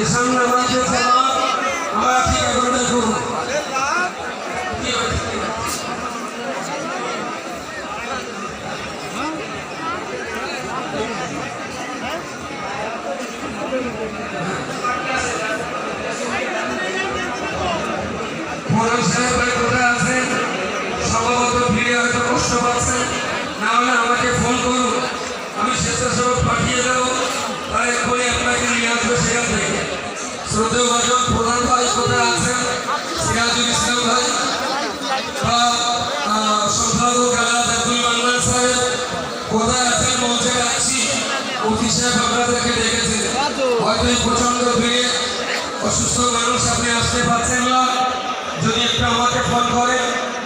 ঈশান নামাজের সালাম আমরা ঠিক এগারোটায় করব আমাকে ফোন করুন আমি স্বেচ্ছাসেবক পাঠিয়ে দেবো। প্রধান ভাই কোথায় আছেন? সিরাজুল ইসলাম ভাই। বা সম্পাদক আলাদ আব্দুল মান্নান সাহেব। কোথায় আছেন মঞ্চে? আছি। মুফতি সাহেব আপনাদেরকে প্রচণ্ড ভিড়ে অসুস্থ মানুষ আপনি আসতে পারছেন না। যদি একটু আমাকে ফোন করে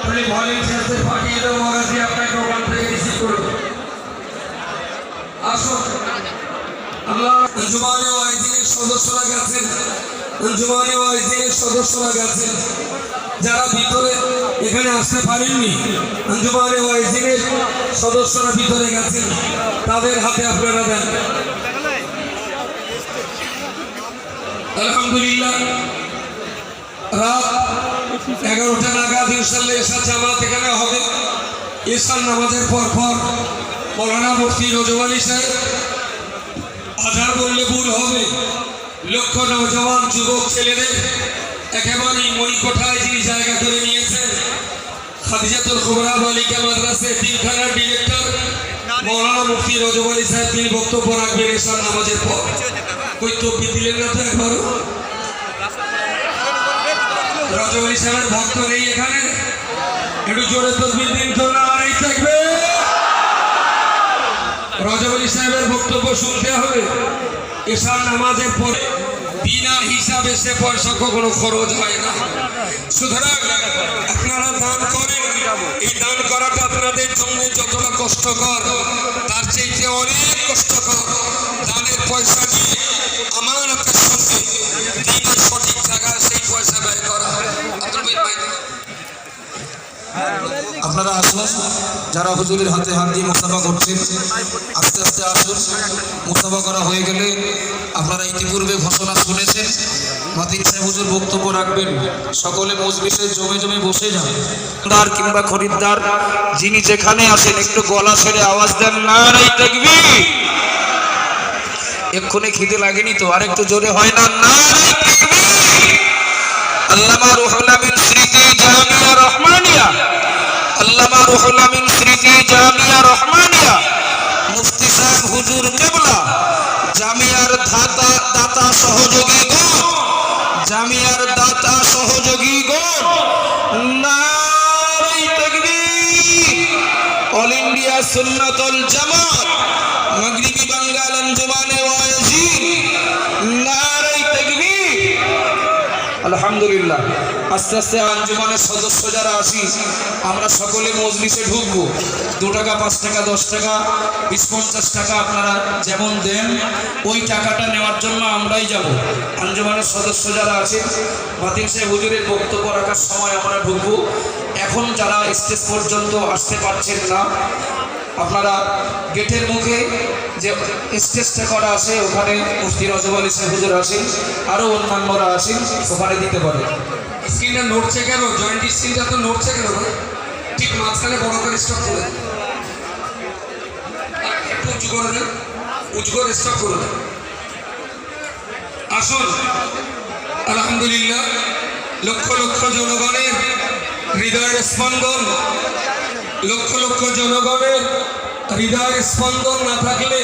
তাহলে ভলেন্টিয়ারদের পাঠিয়ে দেবো। ওরা আপনাকে ওখান থেকে করবে। আসুন। আল্লাহ আঞ্জুমানে ওয়াইদিনের সদস্যরা গেছেন আঞ্জুমানে ওয়াইদিনের সদস্যরা গেছেন। যারা ভিতরে এখানে আসতে পারেননি আঞ্জুমানে ওয়াইদিনের সদস্যরা ভিতরে গেছেন। তাদের হাতে আপনারা দেন। আলহামদুলিল্লাহ, রাত এগারোটা নাগাদ ইনশাল্লাহ এসার জামাত এখানে হবে। এসার নামাজের পর পর মৌলানা মুফতি রজওয়ালি সাহেব বললে ভুল হবে। লক্ষ নৌজওয়ান যুবক ছেলেদের একেবারেই মণিকোঠায় যিনি জায়গা করে নিয়েছেন, খাদিজাতুল খুবরা বালিকা মাদ্রাসে তিনখানার ডিরেক্টর মৌলানা মুফতি রজওয়ালি সাহেব তিনি বক্তব্য রাখবেন এসার নামাজের পর। কই তব্বি দিলেন না তো একবারও? রজওয়ালি সাহেবের ভক্ত নেই এখানে। একটু জোরে তসবির দিন তো নারাই রজওয়ালি সাহেবের বক্তব্য শুনতে হবে। ঈশা নামাজের পরে বিনা হিসাবে সে পয়সা কখনো খরচ হয় না। সুতরাং আপনারা দান করেন। এই দান করাটা আপনাদের জন্য যতটা কষ্টকর, তার চেয়ে অনেক কষ্টকর। দানের পয়সা নিয়ে আপনারা আসুন, যারা হুজুরের হাতে হাত দিয়ে মুসাফা করছেন, আস্তে আস্তে আসুন। মুসাফা করা হয়ে গেলে আপনারা ইতিপূর্বে ঘোষণা শুনেছেন। মাতিন সাহেব হুজুর বক্তব্য রাখবেন। সকলে মজলিসে জমে জমে বসে যান। খরিদ্দার কিংবা খরিদ্দার, যিনি যেখানে আসেন, একটু গলা ছেড়ে আওয়াজ দেন, না দেখবি এক্ষুনি খিদে লাগেনি তো আর একটু জোরে হয় না না আল্লামা রুহুল আমিন স্মৃতি জামিয়া রহমানিয়া আল্লামা রুহুল স্মৃতি জামিয়া রহমানিয়া, মুফতি হুজুর কেবলা, জামিয়ার দাতা দাতা সহযোগী গণ, জামিয়ার দাতা সহযোগী গণ, নারাই অল ইন্ডিয়া সুন্নাতুল জামাত, মাগরিবি বাঙ্গাল আঞ্জুমানে ওয়াজির আলহামদুলিল্লাহ। আস্তে আস্তে আঞ্জুমানের সদস্য যারা আছি, আমরা সকলে মজলিসে ঢুকবো। দু টাকা, পাঁচ টাকা, দশ টাকা, বিশ, পঞ্চাশ টাকা আপনারা যেমন দেন, ওই টাকাটা নেওয়ার জন্য আমরাই যাব। আঞ্জুমানের সদস্য যারা আছে মাতিন সাহেব হুজুরের বক্তব্য রাখার সময় আমরা ঢুকবো। এখন যারা স্টেজ পর্যন্ত আসতে পারছেন না আপনারা গেটের মুখে যে স্টেজটা করা আছে, ওখানে মুফতি রজব আলী সাহেব হুজুর আছেন আরও অন্যান্যরা আছেন, ওখানে দিতে পারে। স্ক্রিনটা নড়ছে কেন? জয়েন্ট স্ক্রিনটা তো নড়ছে কেন ঠিক মাঝখানে বড় করে স্টপ করে একটু উঁচু করে দেন। উঁচু করে স্টপ করে দেন। আসুন। আলহামদুলিল্লাহ, লক্ষ লক্ষ জনগণের হৃদয়ের স্পন্দন। লক্ষ লক্ষ জনগণের হৃদয়ের স্পন্দন না থাকলে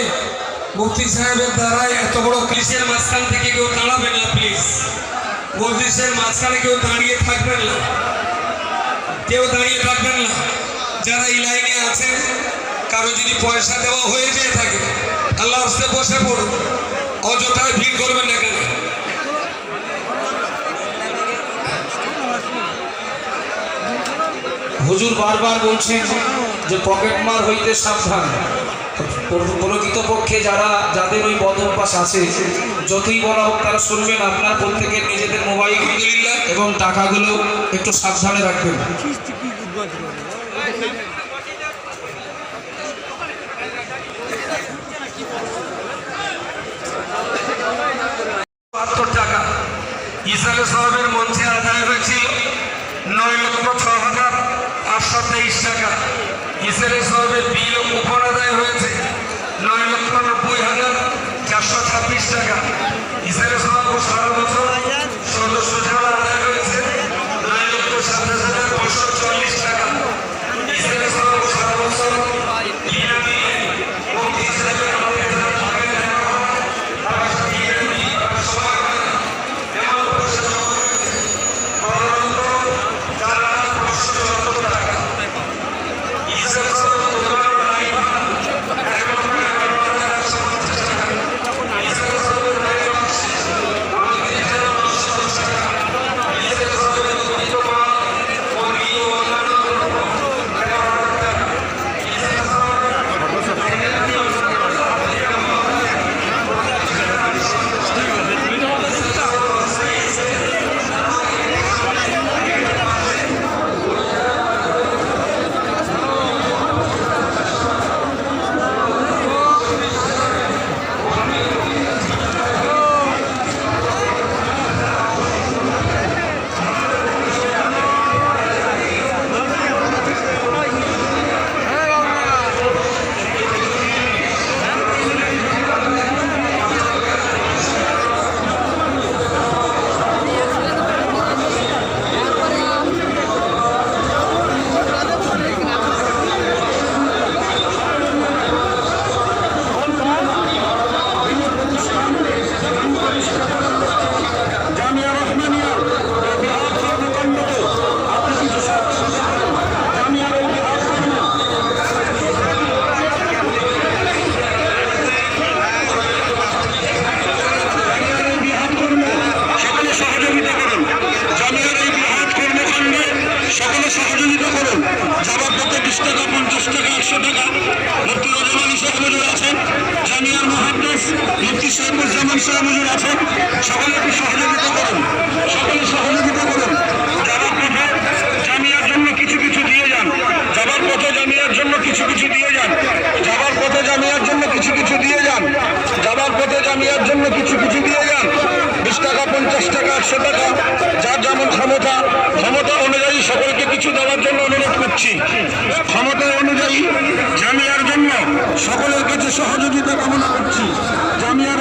মুফতি সাহেবের দ্বারাই এত বড় পুলিশের মাঝখান থেকে কেউ দাঁড়াবে না প্লিজ মসজিদের মাঝখানে কেউ দাঁড়িয়ে থাকবেন না। কেউ দাঁড়িয়ে থাকবেন না। যারা এই লাইনে আছেন, কারও যদি পয়সা দেওয়া হয়ে যেয়ে থাকে আল্লাহ বসে পড়ুন। অযথায় ভিড় করবেন না কেন? হুজুর বারবার বলছেন যে পকেট মার হইতে সাবধান। প্রকৃত পক্ষে যারা, যাদের ওই বদ অভ্যাস আছে, যতই বলা হোক তারা শুনবেন, আপনার প্রত্যেকের নিজেদের মোবাইল, এবং টাকাগুলো একটু সাবধানে রাখবেন। সাহেব হুজুর আছেন, সকলে একটু সহযোগিতা করুন, সকলে সহযোগিতা করুন। যাবার পথে জামিয়ার জন্য কিছু কিছু দিয়ে যান, যাবার পথে জামিয়ার জন্য কিছু কিছু দিয়ে যান, যাবার পথে জামিয়ার জন্য কিছু কিছু দিয়ে যান, যাবার পথে জামিয়ার জন্য কিছু কিছু দিয়ে যান। বিশ টাকা, পঞ্চাশ টাকা, একশো টাকা, যার যেমন ক্ষমতা ক্ষমতা অনুযায়ী সকলকে কিছু দেওয়ার জন্য অনুরোধ করছি। ক্ষমতা অনুযায়ী জামিয়ার জন্য সকলের কাছে সহযোগিতা কামনা করছি। জামিয়ার